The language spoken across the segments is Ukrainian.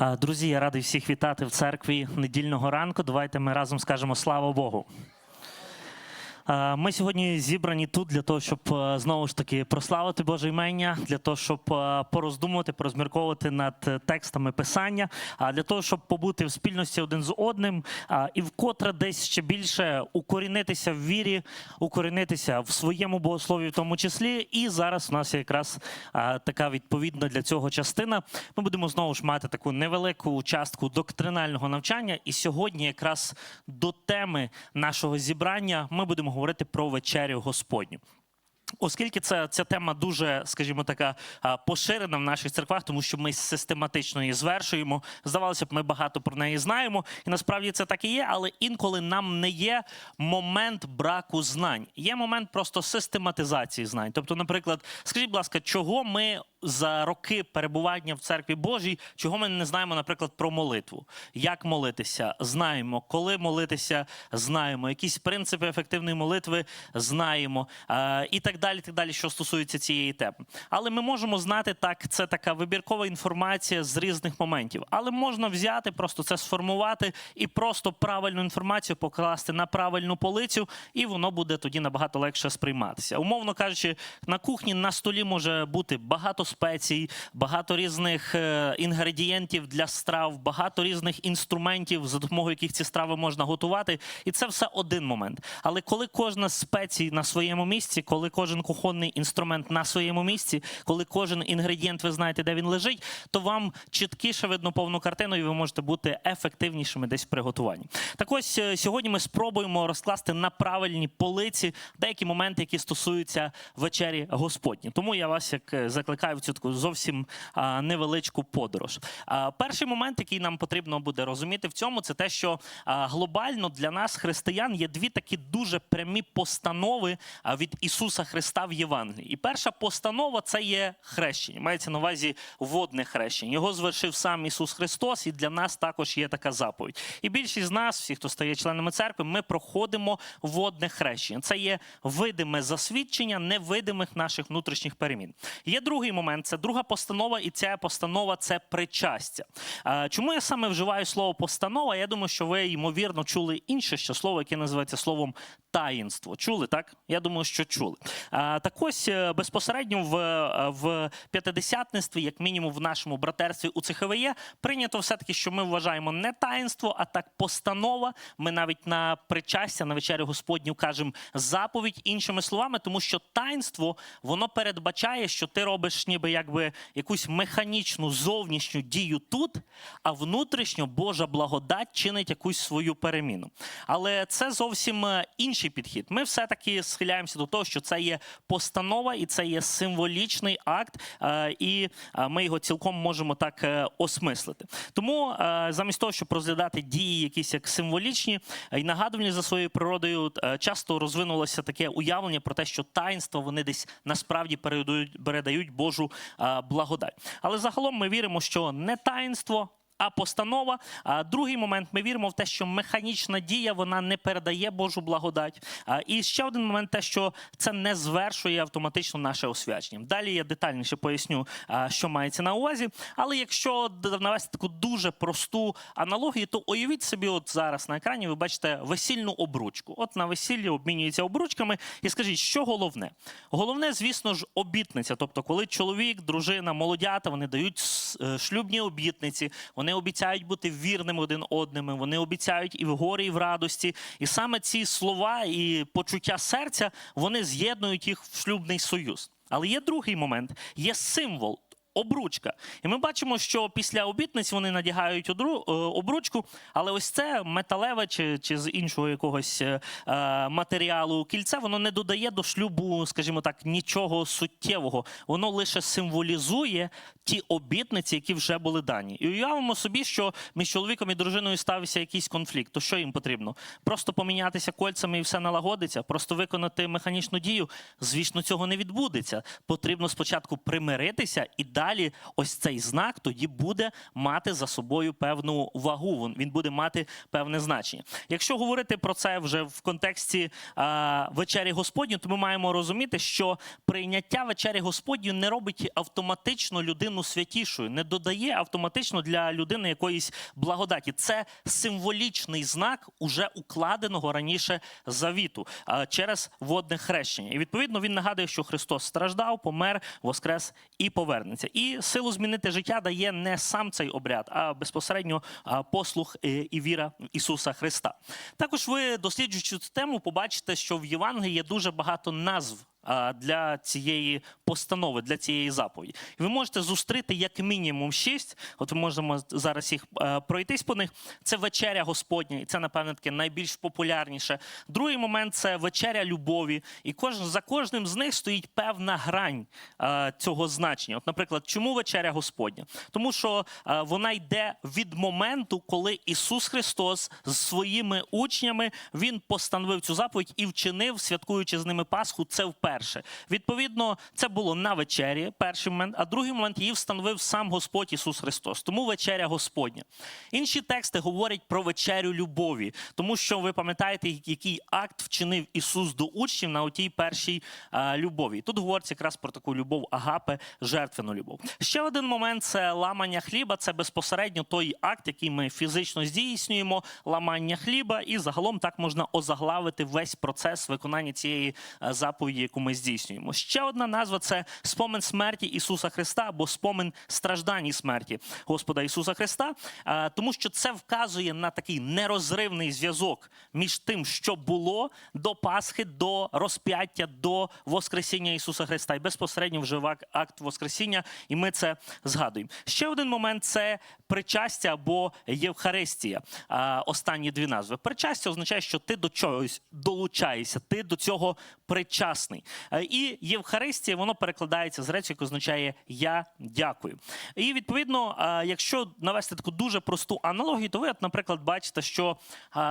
Друзі, я радий всіх вітати в церкві недільного ранку. Давайте ми разом скажемо слава Богу. А, Ми сьогодні зібрані тут для того, щоб е, знову ж таки прославити Боже імення, для того, щоб е, пороздумувати, порозмірковувати над е, текстами писання, а для того, щоб побути в спільності один з одним, і вкотре десь ще більше укорінитися в вірі, укорінитися в своєму богослові, в тому числі. І зараз у нас якраз така відповідна для цього частина. Ми будемо знову ж мати таку невелику частку доктринального навчання. І сьогодні, якраз до теми нашого зібрання, ми будемо говорити про вечерю Господню. Оскільки це, ця тема дуже, скажімо, така поширена в наших церквах, тому що ми систематично її звершуємо. Здавалося б, ми багато про неї знаємо, і насправді це так і є, але інколи нам не є момент браку знань. Є момент просто систематизації знань. Тобто, наприклад, скажіть, будь ласка, чого ми за роки перебування в церкві Божій, чого ми не знаємо, наприклад, про молитву? Як молитися? Знаємо, коли молитися, знаємо, якісь принципи ефективної молитви знаємо, і так далі, так далі, що стосується цієї теми. Але ми можемо знати так, це така вибіркова інформація з різних моментів. Але можна взяти, просто це сформувати і просто правильну інформацію покласти на правильну полицю, і воно буде тоді набагато легше сприйматися. Умовно кажучи, на кухні на столі може бути багато спецій, багато різних е, інгредієнтів для страв, багато різних інструментів, за допомогою яких ці страви можна готувати. І це все один момент. Але коли кожна спецій на своєму місці, коли кожен кухонний інструмент на своєму місці, коли кожен інгредієнт ви знаєте, де він лежить, то вам чіткіше видно повну картину, і ви можете бути ефективнішими десь в приготуванні. Так ось е, сьогодні ми спробуємо розкласти на правильні полиці деякі моменти, які стосуються вечері Господні. Тому я вас як е, закликаю в цю таку зовсім невеличку подорож. Перший момент, який нам потрібно буде розуміти в цьому, це те, що глобально для нас, християн, є дві такі дуже прямі постанови від Ісуса Христа в Євангелії. І перша постанова це є хрещення. Мається на увазі водне хрещення. Його звершив сам Ісус Христос, і для нас також є така заповідь. І більшість з нас, всі, хто стає членами церкви, ми проходимо водне хрещення. Це є видиме засвідчення невидимих наших внутрішніх перемін. Є другий момент, це друга постанова, і ця постанова це причастя. Чому я саме вживаю слово постанова? Я думаю, що ви ймовірно чули інше ще слово, яке називається словом таїнство. Чули так? Я думаю, що чули. Так ось е, безпосередньо в, е, в п'ятидесятництві, як мінімум в нашому братерстві у ЦХВЄ, прийнято все-таки, що ми вважаємо не таїнство, а так постанова. Ми навіть на причастя, на вечерю Господню кажемо заповідь іншими словами, тому що таїнство воно передбачає, що ти робиш ніби якби якусь механічну зовнішню дію тут, а внутрішньо Божа благодать чинить якусь свою переміну. Але це зовсім е, інший підхід. Ми все-таки схиляємося до того, що це є постанова і це є символічний акт, е, і е, ми його цілком можемо так осмислити. Тому замість того, щоб розглядати дії якісь як символічні і нагадувальні за своєю природою, часто розвинулося таке уявлення про те, що таїнства вони десь насправді передають, передають Божу е, благодать. Але загалом ми віримо, що не таїнство. А постанова. А другий момент ми віримо в те, що механічна дія вона не передає Божу благодать. І ще один момент, те, що це не звершує автоматично наше освячення. Далі я детальніше поясню, що мається на увазі. Але якщо навести таку дуже просту аналогію, то уявіть собі, от зараз на екрані ви бачите весільну обручку. От на весіллі обмінюються обручками, і скажіть, що головне? Головне, звісно ж, обітниця. Тобто, коли чоловік, дружина, молодята, вони дають е, шлюбні обітниці, вони обіцяють бути вірними один одним, вони обіцяють і в горі, і в радості. І саме ці слова і почуття серця вони з'єднують їх в шлюбний союз. Але є другий момент: є символ. Обручка, і ми бачимо, що після обітниць вони надягають одру- е, обручку, але ось це металеве чи, чи з іншого якогось е, е, матеріалу кільце, воно не додає до шлюбу, скажімо так, нічого суттєвого. Воно лише символізує ті обітниці, які вже були дані. І уявимо собі, що між чоловіком і дружиною стався якийсь конфлікт. То що їм потрібно? Просто помінятися кольцями і все налагодиться, просто виконати механічну дію. Звісно, цього не відбудеться. Потрібно спочатку примиритися і далі далі ось цей знак тоді буде мати за собою певну вагу. Він- буде мати певне значення. Якщо говорити про це вже в контексті а, вечері Господню, то ми маємо розуміти, що прийняття вечері Господню не робить автоматично людину святішою, не додає автоматично для людини якоїсь благодаті. Це символічний знак уже укладеного раніше завіту а, через водне хрещення. І відповідно він нагадує, що Христос страждав, помер, воскрес і повернеться. І силу змінити життя дає не сам цей обряд, а безпосередньо послуг е, і віра Ісуса Христа. Також ви, досліджуючи цю тему, побачите, що в Євангелії є дуже багато назв. Для цієї постанови, для цієї заповіді, і ви можете зустріти як мінімум шість. От ми можемо зараз їх пройтись по них. Це вечеря Господня, і це напевне таке найбільш популярніше. Другий момент це вечеря любові, і кожен за кожним з них стоїть певна грань цього значення. От, наприклад, чому вечеря Господня? Тому що вона йде від моменту, коли Ісус Христос з своїми учнями він постановив цю заповідь і вчинив, святкуючи з ними Пасху. Це вперше. Відповідно, це було на вечері. Перший момент, а другий момент її встановив сам Господь Ісус Христос. Тому вечеря Господня. Інші тексти говорять про вечерю любові, тому що ви пам'ятаєте, який акт вчинив Ісус до учнів на отій першій любові. Тут говориться якраз про таку любов агапе, жертвену любов. Ще один момент це ламання хліба. Це безпосередньо той акт, який ми фізично здійснюємо, ламання хліба, і загалом так можна озаглавити весь процес виконання цієї заповіді, яку ми здійснюємо. Ще одна назва це спомин смерті Ісуса Христа або спомин страждань і смерті Господа Ісуса Христа, е, тому що це вказує на такий нерозривний зв'язок між тим, що було до Пасхи, до розп'яття, до Воскресіння Ісуса Христа, і безпосередньо вже акт Воскресіння, і ми це згадуємо. Ще один момент це причастя або Євхаристія. Останні дві назви. Причастя означає, що ти до чогось долучаєшся, ти до цього причасний. Е, І Євхаристія воно перекладається з речі, яка означає Я дякую. І відповідно, якщо навести таку дуже просту аналогію, то ви, наприклад, бачите, що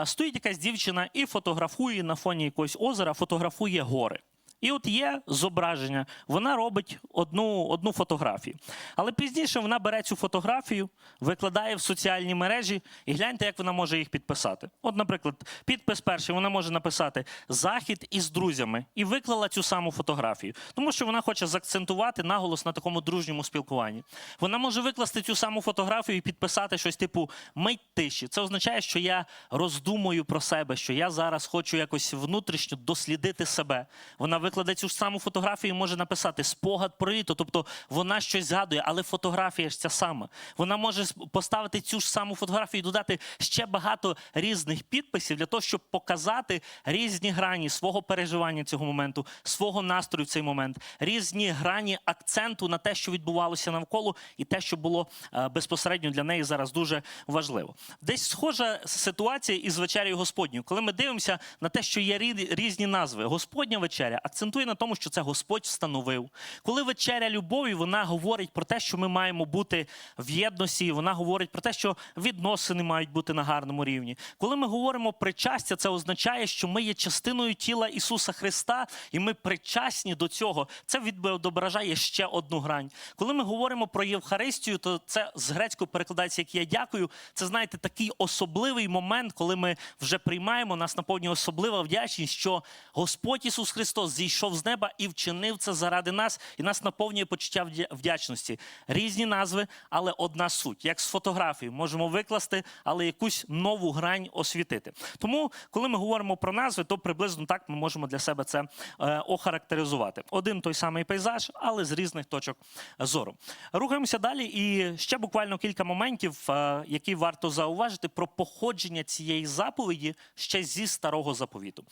стоїть якась дівчина і фотографує на фоні якогось озера, фотографує гори. І от є зображення, вона робить одну, одну фотографію. Але пізніше вона бере цю фотографію, викладає в соціальні мережі і гляньте, як вона може їх підписати. От, наприклад, підпис перший вона може написати Захід із друзями і виклала цю саму фотографію, тому що вона хоче заакцентувати наголос на такому дружньому спілкуванні. Вона може викласти цю саму фотографію і підписати щось типу мить тиші. Це означає, що я роздумую про себе, що я зараз хочу якось внутрішньо дослідити себе. Вона викладе цю ж саму фотографію може написати спогад про літо. Тобто вона щось згадує, але фотографія ж ця сама. Вона може поставити цю ж саму фотографію і додати ще багато різних підписів для того, щоб показати різні грані свого переживання цього моменту, свого настрою в цей момент, різні грані акценту на те, що відбувалося навколо, і те, що було е, безпосередньо для неї зараз дуже важливо. Десь схожа ситуація із вечерею Господньою, коли ми дивимося на те, що є різні назви. Господня вечеря акцентує на тому, що це Господь встановив. Коли вечеря любові, вона говорить про те, що ми маємо бути в єдності, вона говорить про те, що відносини мають бути на гарному рівні. Коли ми говоримо причастя, це означає, що ми є частиною тіла Ісуса Христа, і ми причасні до цього. Це відображає ще одну грань. Коли ми говоримо про Євхаристію, то це з грецького перекладається як я дякую. Це знаєте такий особливий момент, коли ми вже приймаємо, нас наповнює особлива вдячність, що Господь Ісус Христос зійшов з неба і вчинив це заради нас, і нас наповнює почуття вдячності. Різні назви, але одна суть. Як з фотографії можемо викласти, але якусь нову грань освітити. Тому, коли ми говоримо про назви, то приблизно так ми можемо для себе це е, охарактеризувати. Один той самий пейзаж, але з різних точок зору. Рухаємося далі, і ще буквально кілька моментів, е, які варто зауважити про походження цієї заповіді ще зі старого заповіту.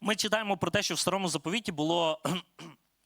Ми читаємо про те, що в старому заповіті було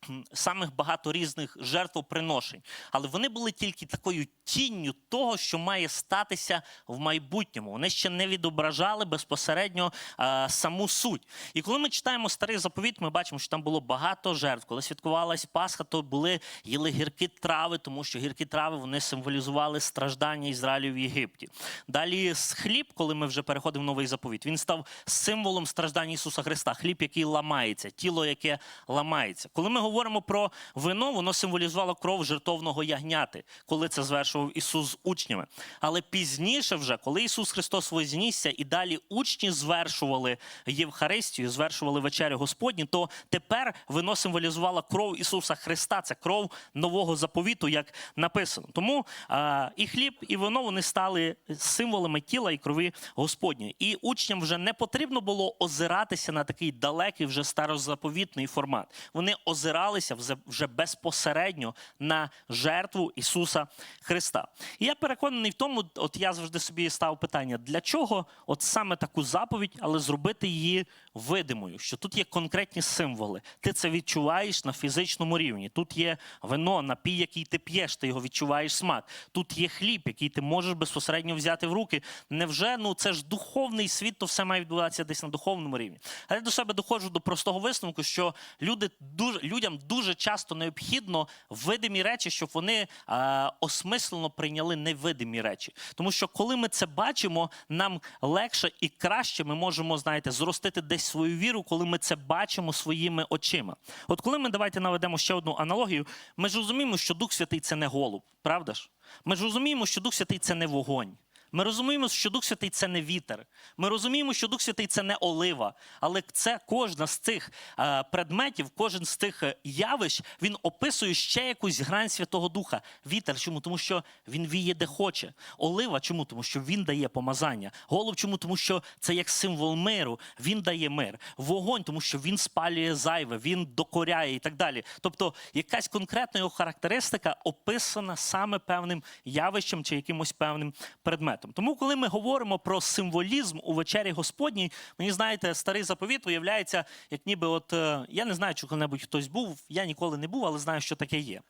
самих багато різних жертвоприношень, але вони були тільки такою тінню того, що має статися в майбутньому. Вони ще не відображали безпосередньо е, саму суть. І коли ми читаємо старий заповіт, ми бачимо, що там було багато жертв. Коли святкувалась Пасха, то були їли гіркі трави, тому що гіркі трави вони символізували страждання Ізраїлю в Єгипті. Далі хліб, коли ми вже переходимо в новий заповіт, він став символом страждань Ісуса Христа. Хліб, який ламається, тіло, яке ламається. Коли ми говоримо про вино, воно символізувало кров жертовного ягняти, коли це звершував Ісус з учнями. Але пізніше, вже, коли Ісус Христос вознісся і далі учні звершували Євхаристію, звершували вечерю Господню, то тепер вино символізувало кров Ісуса Христа. Це кров нового заповіту, як написано. Тому а, і хліб, і вино вони стали символами тіла і крові Господньої. І учням вже не потрібно було озиратися на такий далекий вже старозаповітний формат. Вони озиралися вже- вже безпосередньо на жертву Ісуса Христа. І я переконаний в тому, от я завжди собі став питання, для чого от саме таку заповідь, але зробити її видимою, що тут є конкретні символи. Ти це відчуваєш на фізичному рівні. Тут є вино, напій, який ти п'єш, ти його відчуваєш смак. Тут є хліб, який ти можеш безпосередньо взяти в руки. Невже ну це ж духовний світ, то все має відбуватися десь на духовному рівні. А я до себе доходжу до простого висновку, що люди дуже людям дуже часто необхідно видимі речі, щоб вони а, осмислено прийняли невидимі речі. Тому що коли ми це бачимо, нам легше і краще ми можемо, знаєте, зростити десь свою віру, коли ми це бачимо своїми очима. От коли ми давайте наведемо ще одну аналогію, ми ж розуміємо, що Дух Святий це не голуб, правда ж? Ми ж розуміємо, що Дух Святий це не вогонь. Ми розуміємо, що Дух Святий це не вітер. Ми розуміємо, що Дух Святий це не олива. Але це кожна з цих е, предметів, кожен з тих е, явищ, він описує ще якусь грань Святого Духа. Вітер, чому? Тому що він віє де хоче. Олива, чому? Тому що він дає помазання. Голуб, чому? Тому що це як символ миру. Він дає мир. Вогонь, тому що він спалює зайве, він докоряє і так далі. Тобто, якась конкретна його характеристика описана саме певним явищем чи якимось певним предметом. Тому, коли ми говоримо про символізм у вечері Господній, мені знаєте, старий заповіт уявляється, як ніби, от е, я не знаю, чи коли-небудь хтось був, я ніколи не був, але знаю, що таке є.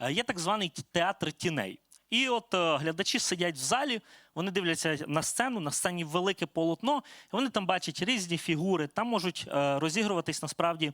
Е, Є так званий театр тіней. І от е, глядачі сидять в залі, вони дивляться на сцену, на сцені велике полотно, і вони там бачать різні фігури, там можуть розігруватись насправді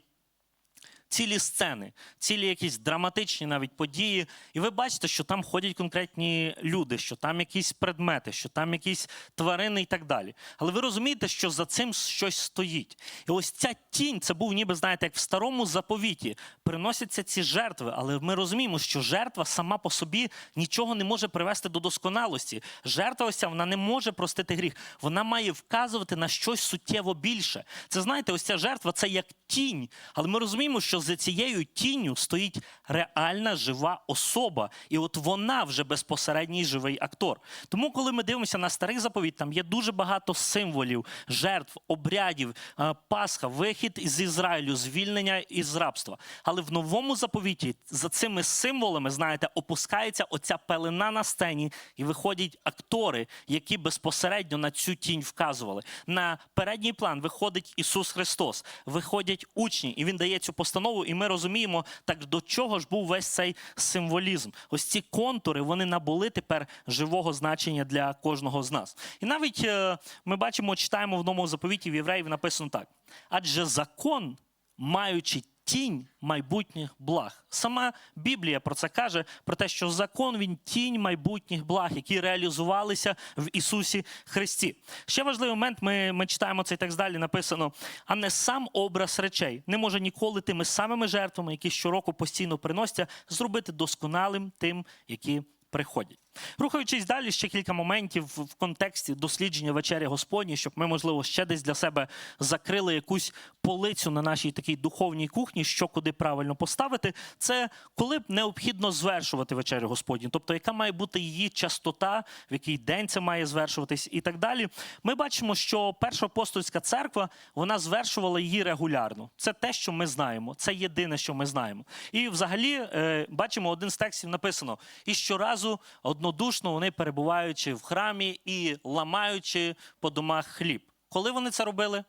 цілі сцени, цілі якісь драматичні навіть події. І ви бачите, що там ходять конкретні люди, що там якісь предмети, що там якісь тварини і так далі. Але ви розумієте, що за цим щось стоїть. І ось ця тінь, це був ніби, знаєте, як в старому заповіті. Приносяться ці жертви, але ми розуміємо, що жертва сама по собі нічого не може привести до досконалості. Жертва ось ця, вона не може простити гріх. Вона має вказувати на щось суттєво більше. Це знаєте, ось ця жертва це як тінь. Але ми розуміємо, що за цією тінню стоїть реальна жива особа. І от вона вже безпосередній живий актор. Тому, коли ми дивимося на старий заповіт, там є дуже багато символів, жертв, обрядів, е, Пасха, вихід з Ізраїлю, звільнення із рабства. Але в новому заповіті за цими символами, знаєте, опускається оця пелена на сцені, і виходять актори, які безпосередньо на цю тінь вказували. На передній план виходить Ісус Христос, виходять учні, і він дає цю постанову, і ми розуміємо, так до чого ж був весь цей символізм. Ось ці контури вони набули тепер живого значення для кожного з нас. І навіть е, ми бачимо, читаємо в новому заповіті в євреїв написано так: адже закон, маючи тінь майбутніх благ. Сама Біблія про це каже: про те, що закон він тінь майбутніх благ, які реалізувалися в Ісусі Христі. Ще важливий момент. Ми, ми читаємо цей текст далі. Написано: а не сам образ речей не може ніколи тими самими жертвами, які щороку постійно приносяться, зробити досконалим тим, які приходять. Рухаючись далі, ще кілька моментів в контексті дослідження вечері Господні, щоб ми, можливо, ще десь для себе закрили якусь полицю на нашій такій духовній кухні, що куди правильно поставити. Це коли б необхідно звершувати вечерю Господню, тобто яка має бути її частота, в який день це має звершуватись, і так далі. Ми бачимо, що перша апостольська церква вона звершувала її регулярно. Це те, що ми знаємо. Це єдине, що ми знаємо. І взагалі е, бачимо один з текстів написано: і щоразу однодушно вони перебуваючи в храмі і ламаючи по домах хліб. Коли вони це робили?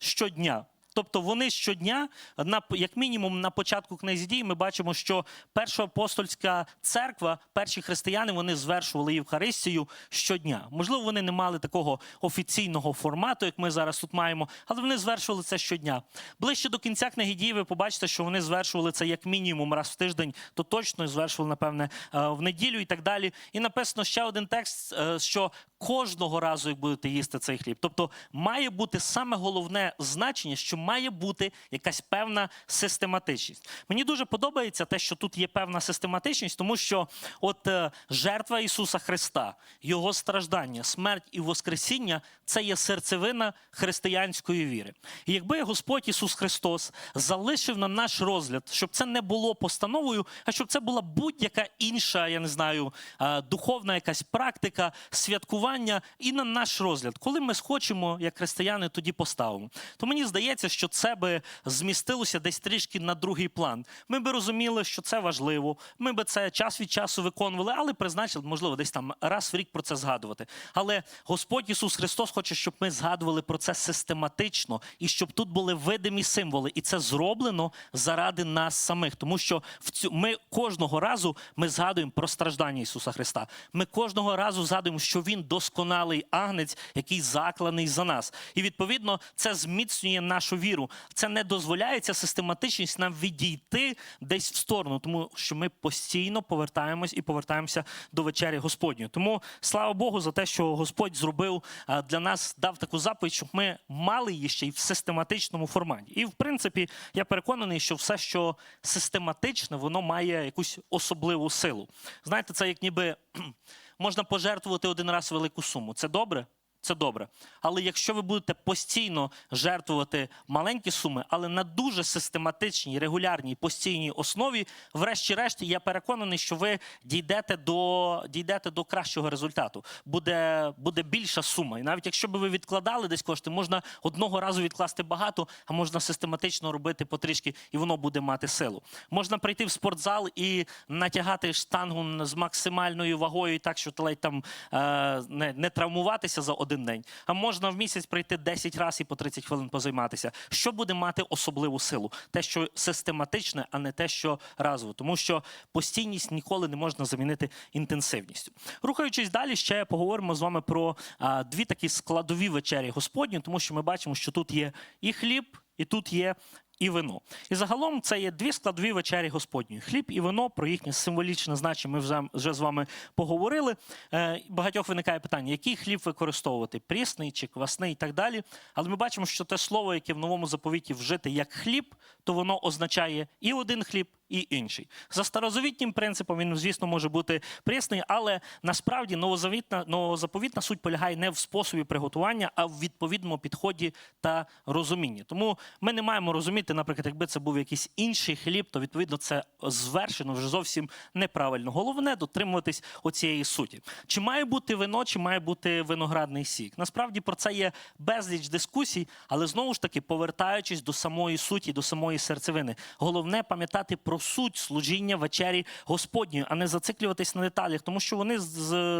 Щодня. Тобто вони щодня, на як мінімум, на початку книзі дій, ми бачимо, що перша апостольська церква, перші християни, вони звершували Євхаристію щодня. Можливо, вони не мали такого офіційного формату, як ми зараз тут маємо, але вони звершували це щодня. Ближче до кінця книги дій, ви побачите, що вони звершували це як мінімум раз в тиждень, то точно звершували, напевне, е, в неділю і так далі. І написано ще один текст, е, що кожного разу, як будете їсти цей хліб. Тобто має бути саме головне значення, що має бути якась певна систематичність. Мені дуже подобається те, що тут є певна систематичність, тому що от е, жертва Ісуса Христа, Його страждання, смерть і Воскресіння це є серцевина християнської віри. І якби Господь Ісус Христос залишив нам наш розгляд, щоб це не було постановою, а щоб це була будь-яка інша, я не знаю, е, духовна якась практика, святкування і на наш розгляд, коли ми схочемо, як християни, тоді поставимо. То мені здається, що це би змістилося десь трішки на другий план. Ми би розуміли, що це важливо. Ми би це час від часу виконували, але призначили, можливо, десь там раз в рік про це згадувати. Але Господь Ісус Христос хоче, щоб ми згадували про це систематично і щоб тут були видимі символи. І це зроблено заради нас самих, тому що в цю ми кожного разу ми згадуємо про страждання Ісуса Христа. Ми кожного разу згадуємо, що Він досконалий агнець, який закланий за нас. І відповідно це зміцнює нашу віру. Це не дозволяє ця систематичність нам відійти десь в сторону, тому що ми постійно повертаємось і повертаємося до вечері Господньої. Тому слава Богу за те, що Господь зробив для нас, дав таку заповідь, щоб ми мали її ще й в систематичному форматі. І в принципі, я переконаний, що все, що систематичне, воно має якусь особливу силу. Знаєте, це як ніби можна пожертвувати один раз велику суму. Це добре? Це добре. Але якщо ви будете постійно жертвувати маленькі суми, але на дуже систематичній, регулярній, постійній основі, врешті-решт, я переконаний, що ви дійдете до, дійдете до кращого результату. Буде, буде більша сума. І навіть якщо б ви відкладали десь кошти, можна одного разу відкласти багато, а можна систематично робити потрішки, і воно буде мати силу. Можна прийти в спортзал і натягати штангу з максимальною вагою, так що ледь там е, не, не травмуватися за один день. А можна в місяць прийти 10 разів і по 30 хвилин позайматися. Що буде мати особливу силу? Те, що систематичне, а не те, що разово. Тому що постійність ніколи не можна замінити інтенсивністю. Рухаючись далі, ще поговоримо з вами про а, дві такі складові вечері Господні, тому що ми бачимо, що тут є і хліб, і тут є і вино. І загалом це є дві складові вечері Господньої. Хліб і вино, про їхнє символічне значення ми вже, вже з вами поговорили. Е, багатьох виникає питання, який хліб використовувати: прісний чи квасний і так далі. Але ми бачимо, що те слово, яке в новому заповіті вжите як хліб, то воно означає і один хліб, і інший. За старозавітнім принципом він, звісно, може бути прісний, але насправді новозавітна, новозаповітна суть полягає не в способі приготування, а в відповідному підході та розумінні. Тому ми не маємо розуміти, наприклад, якби це був якийсь інший хліб, то відповідно це звершено вже зовсім неправильно. Головне дотримуватись оцієї суті. Чи має бути вино, чи має бути виноградний сік? Насправді про це є безліч дискусій, але знову ж таки, повертаючись до самої суті, до самої серцевини, головне пам'ятати про суть служіння вечері Господньої, а не зациклюватись на деталях, тому що вони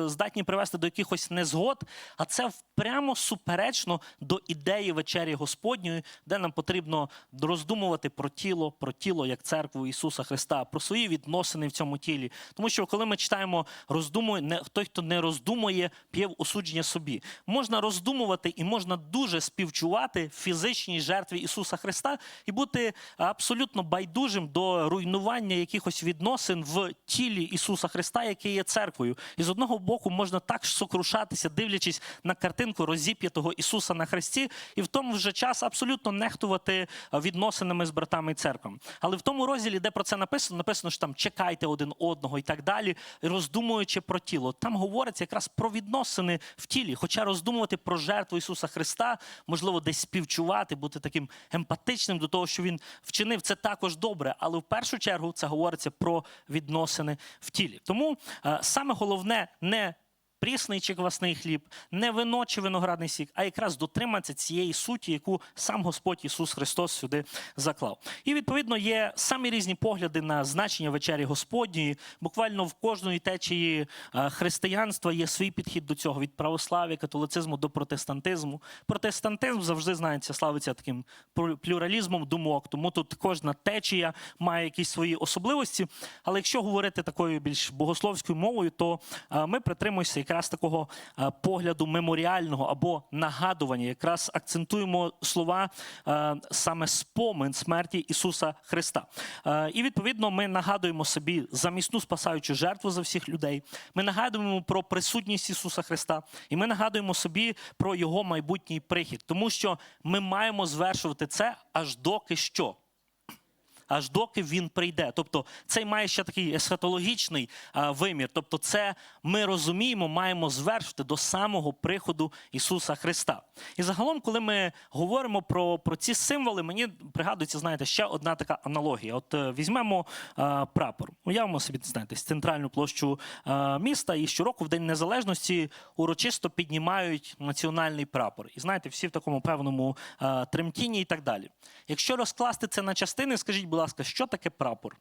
здатні привести до якихось незгод, а це прямо суперечно до ідеї вечері Господньої, де нам потрібно роздумувати про тіло, про тіло як церкву Ісуса Христа, про свої відносини в цьому тілі. Тому що коли ми читаємо роздумує, не той, хто не роздумує, п'є осудження собі. Можна роздумувати і можна дуже співчувати фізичній жертві Ісуса Христа і бути абсолютно байдужим до руйнування якихось відносин в тілі Ісуса Христа, яке є церквою. І з одного боку можна так сокрушатися, дивлячись на картинку розіп'ятого Ісуса на Христі, і в тому же час абсолютно нехтувати відносинами з братами і церквами. Але в тому розділі, де про це написано, написано, що там чекайте один одного і так далі, роздумуючи про тіло. Там говориться якраз про відносини в тілі. Хоча роздумувати про жертву Ісуса Христа, можливо, десь співчувати, бути таким емпатичним до того, що Він вчинив, це також добре. Але в першу чергу це говориться про відносини в тілі. Тому е, саме головне не прісний чи квасний хліб, не вино чи виноградний сік, а якраз дотриматися цієї суті, яку сам Господь Ісус Христос сюди заклав. І відповідно є самі різні погляди на значення вечері Господньої. Буквально в кожної течії е, християнства є свій підхід до цього від православ'я, католицизму до протестантизму. Протестантизм завжди знається, славиться таким плю- плюралізмом думок, тому тут кожна течія має якісь свої особливості. Але якщо говорити такою більш богословською мовою, то е, ми притримуємося якраз такого е, погляду меморіального або нагадування, якраз акцентуємо слова е, саме спомин смерті Ісуса Христа. Е, І відповідно ми нагадуємо собі замісну спасаючу жертву за всіх людей. Ми нагадуємо про присутність Ісуса Христа, і ми нагадуємо собі про Його майбутній прихід, тому що ми маємо звершувати це аж доки що аж доки він прийде. Тобто, цей має ще такий есхатологічний вимір. Тобто, це ми розуміємо, маємо звершити до самого приходу Ісуса Христа. І загалом, коли ми говоримо про, про ці символи, мені пригадується, знаєте, ще одна така аналогія. От е, візьмемо а, прапор. Уявимо собі, знаєте, центральну площу а, міста, і щороку в День Незалежності урочисто піднімають національний прапор. І знаєте, всі в такому певному а, тремтінні і так далі. Якщо розкласти це на частини, скажіть, будь ласка, що таке прапор?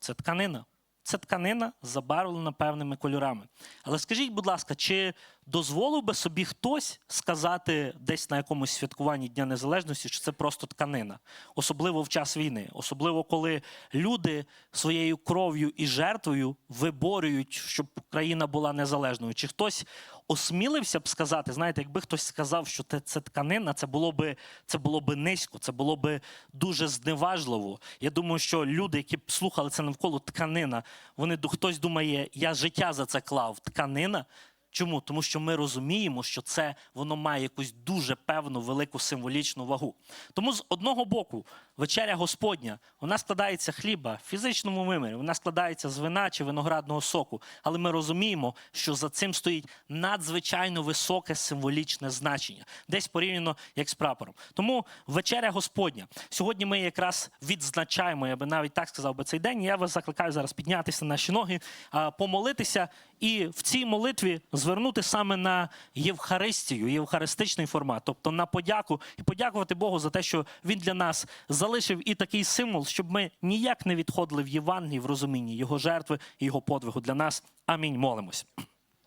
Це тканина. Це тканина забарвлена певними кольорами. Але скажіть, будь ласка, чи дозволив би собі хтось сказати десь на якомусь святкуванні Дня Незалежності, що це просто тканина, особливо в час війни, особливо коли люди своєю кров'ю і жертвою виборюють, щоб країна була незалежною? Чи хтось осмілився б сказати, знаєте, якби хтось сказав, що це, тканина, це було би це було би низько, це було би дуже зневажливо. Я думаю, що люди, які б слухали це навколо тканина, вони хтось думає, я життя за це клав. Тканина. Чому? Тому що ми розуміємо, що це воно має якусь дуже певну велику символічну вагу. Тому з одного боку, вечеря Господня, вона складається хліба в фізичному вимірі, вона складається з вина чи виноградного соку. Але ми розуміємо, що за цим стоїть надзвичайно високе символічне значення, десь порівняно як з прапором. Тому вечеря Господня. Сьогодні ми якраз відзначаємо, я би навіть так сказав би цей день. Я вас закликаю зараз піднятися на наші ноги, помолитися і в цій молитві звернути саме на Євхаристію, євхаристичний формат, тобто на подяку і подякувати Богу за те, що він для нас залишив і такий символ, щоб ми ніяк не відходили в Євангелії в розумінні його жертви і його подвигу для нас. Амінь. Молимось.